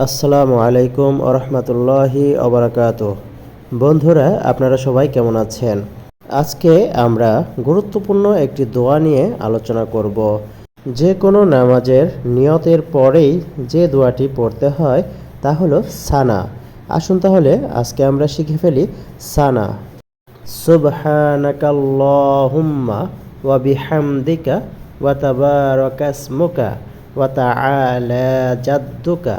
আসসালামু আলাইকুম আরহামতুল্লাহি অবরাকাত বন্ধুরা, আপনারা সবাই কেমন আছেন? আজকে আমরা গুরুত্বপূর্ণ একটি দোয়া নিয়ে আলোচনা করব। যে কোনো নামাজের নিয়তের পরেই যে দোয়াটি পড়তে হয়, তা হলো সানা। আসুন তাহলে, আজকে আমরা শিখে ফেলি সানা। সুবহানাকাল্লাহুম্মা ওয়া বিহামদিকা ওয়া তাবারাকা ইসমুকা ওয়া তাআলা জাদ্দুকা।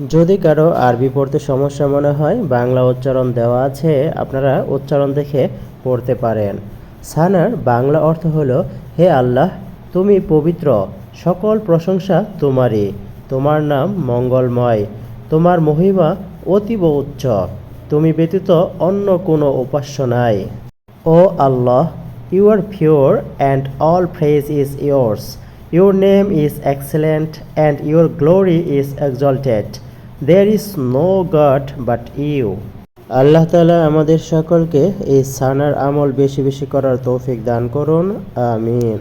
যদি কারও আরবি পড়তে সমস্যা মনে হয়, বাংলা উচ্চারণ দেওয়া আছে, আপনারা উচ্চারণ দেখে পড়তে পারেন। সানার বাংলা অর্থ হলো, হে আল্লাহ, তুমি পবিত্র, সকল প্রশংসা তোমারই। তোমার নাম মঙ্গলময়, তোমার মহিমা অতীব উচ্চ, তুমি ব্যতীত অন্য কোনো উপাস্য নাই। ও Allah, you are pure and all praise is yours. Your name is excellent and your glory is exalted. There is no God but you. Allah তালা আমাদের সকলকে এই সানার আমল বেশি বেশি করার তৌফিক দান করুন আমিন